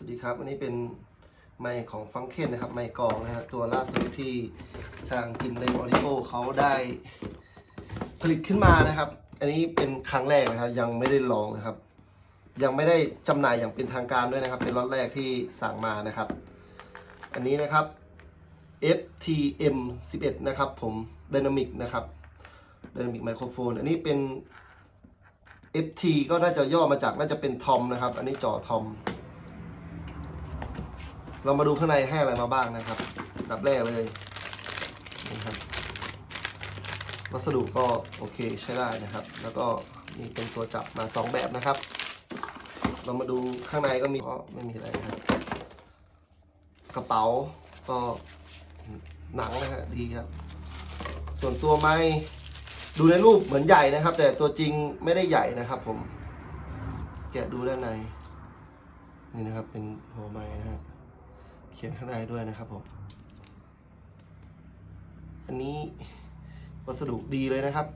สวัสดีครับ อันนี้เป็นไมค์ของฟังเคนนะครับ ไมค์กองนะฮะตัวล่าสุดที่ทางกิมเลนออริโอเขาได้ผลิตขึ้นมานะครับ อันนี้เป็นครั้งแรกนะครับ ยังไม่ได้ลองนะครับ ยังไม่ได้จำหน่ายอย่างเป็นทางการด้วยนะครับ เป็นล็อตแรกที่สั่งมานะครับ อันนี้นะครับ FTM 11นะครับ ผม Dynamic นะครับ Dynamic Microphone อันนี้เป็น FT ก็น่าจะย่อมาจากน่าจะเป็นทอมนะครับ อันนี้จอทอม เรามาดูข้างในให้อะไรมาบ้างนะครับดับแรกเลยนี่ครับวัสดุก็โอเคใช้ได้นะครับ แล้วก็มีเป็นตัวจับมา 2 แบบนะครับ เรามาดูข้างในก็มีก็ไม่มีอะไรนะครับ กระเป๋าก็หนังนะฮะดีครับ ส่วนตัวไม้ดูในรูปเหมือนใหญ่นะครับ แต่ตัวจริงไม่ได้ใหญ่นะครับผม แกะดูด้านใน นี่นะครับเป็นหัวไม้นะฮะเขียนข้างในด้วยนะครับผม อันนี้วัสดุดีเลยนะครับ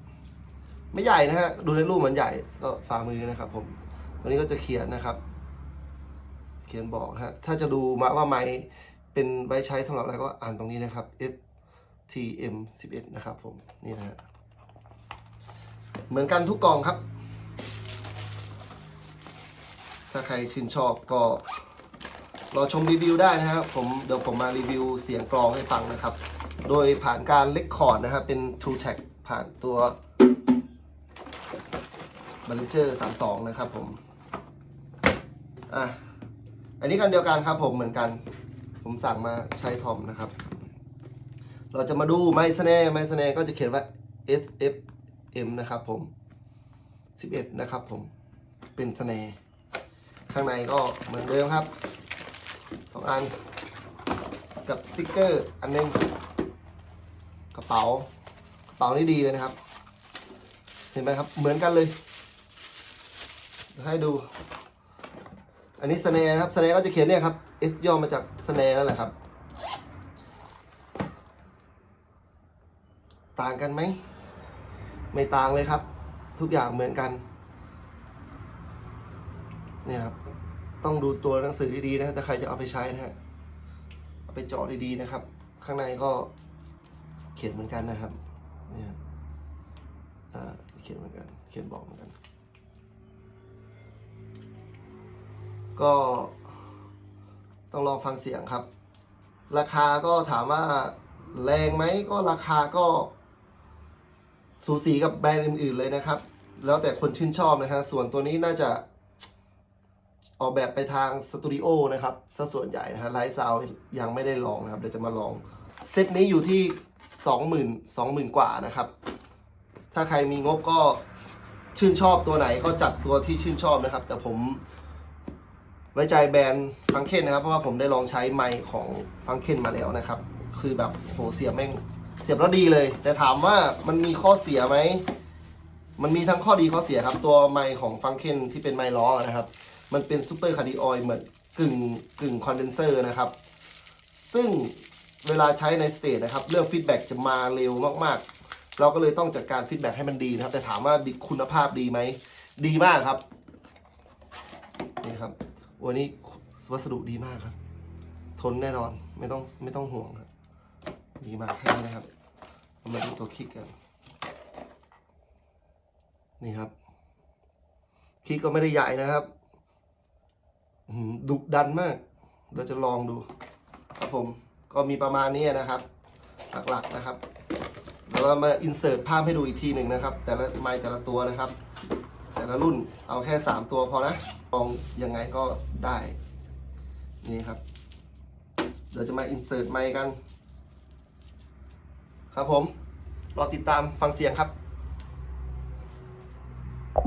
ไม่ใหญ่นะฮะ ดูในรูปมือนใหญ่ก็ฝ่ามือนะครับ ผม ตัวนี้ก็จะเขียนนะครับ เขียนบอกนะฮะ ถ้าจะดูมาว่าไม้เป็นไว้ใช้สำหรับอะไรก็อ่านตรงนี้นะครับ F T M 11นะครับ ผม นี่นะฮะ เหมือนกันทุกกล่องครับ ถ้าใครชื่นชอบก็ รอชมรีวิวได้นะครับผมเดี๋ยวผมมารีวิวเสียงกลองให้ฟังนะครับ โดยผ่านการเล็กคอร์ดนะครับ เป็น True Tag ผ่านตัว b a l l i n g e r 32 นะครับผม อะ อันนี้กันเดียวกันครับผมเหมือนกัน ผมสั่งมาใช้ทอมนะครับ เราจะมาดูไมซ์แน่ไมซ์แน่ก็จะเขียนว่า S F M นะครับผม 11 นะครับผม เป็นสแนข้างในก็เหมือนเดิมครับ สองอัน กับสติกเกอร์อันหนึงกระเป๋ากระเป๋านี่ดีเลยนะครับ เห็นไหมครับเหมือนกันเลย ให้ดู อันนี้สเนนะครับสเนก็จะเขียนเนี่ยครับ S ย่อมาจากสเนนั่นแหละครับ ต่างกันไหม ไม่ต่างเลยครับ ทุกอย่างเหมือนกันเนี่ยครับ ต้องดูตัวหนังสือดีๆนะถ้าใครจะเอาไปใช้นะฮะเอาไปเจาะดีๆนะครับ ข้างในก็เขียนเหมือนกันนะครับเนี่ยเขียนเหมือนกัน เขียนบอกเหมือนกัน ก็ต้องลองฟังเสียงครับ ราคาก็ถามว่าแรงไหมก็ราคาก็สูสีกับแบรนด์อื่นๆเลยนะครับ แล้วแต่คนชื่นชอบนะฮะส่วนตัวนี้น่าจะ ออกแบบไปทางสตูดิโอนะครับซะส่วนใหญ่นะฮะไลฟ์ซาวยังไม่ได้ลองนะครับ เดี๋ยวจะมาลอง เซตนี้อยู่ที่ 20,000 20,000 กว่านะครับ ถ้าใครมีงบก็ชื่นชอบตัวไหนก็จัดตัวที่ชื่นชอบนะครับ แต่ผมไว้ใจแบรนด์ฟังเคนนะครับ เพราะว่าผมได้ลองใช้ไมค์ของฟังเคนมาแล้วนะครับ คือแบบโหเสียบแม่งเสียบแล้วดีเลย แต่ถามว่ามันมีข้อเสียไหมมันมีทั้งข้อดีข้อเสียครับ ตัวไมค์ของฟังเคนที่เป็นไมค์ล้อนะครับ มันเป็นซูเปอร์คาร์ดิออยเหมือนกึ่งกึ่งคอนเดนเซอร์นะครับ ซึ่งเวลาใช้ในสเตจนะครับ เรื่องฟีดแบ็กจะมาเร็วมากๆ เราก็เลยต้องจัดการฟีดแบ็กให้มันดีนะครับ แต่ถามว่าคุณภาพดีไหม ดีมากครับ นี่ครับ วันนี้วัสดุดีมากครับ ทนแน่นอนไม่ต้องไม่ต้องห่วงครับดีมากแค่นี้นะครับ มาดูตัวคลิกกัน นี่ครับคลิกก็ไม่ได้ใหญ่นะครับ ดุดันมาก เราจะลองดู ครับผม ก็มีประมาณนี้นะครับ หลักๆนะครับ แล้วเรามาอินเสิร์ตภาพให้ดูอีกทีหนึ่งนะครับ แต่ละไมค์แต่ละตัวนะครับ แต่ละรุ่นเอาแค่ 3 ตัวพอนะลองยังไงก็ได้ นี่ครับเดี๋ยวจะมาอินเสิร์ตไมค์กัน ครับผม รอติดตามฟังเสียงครับ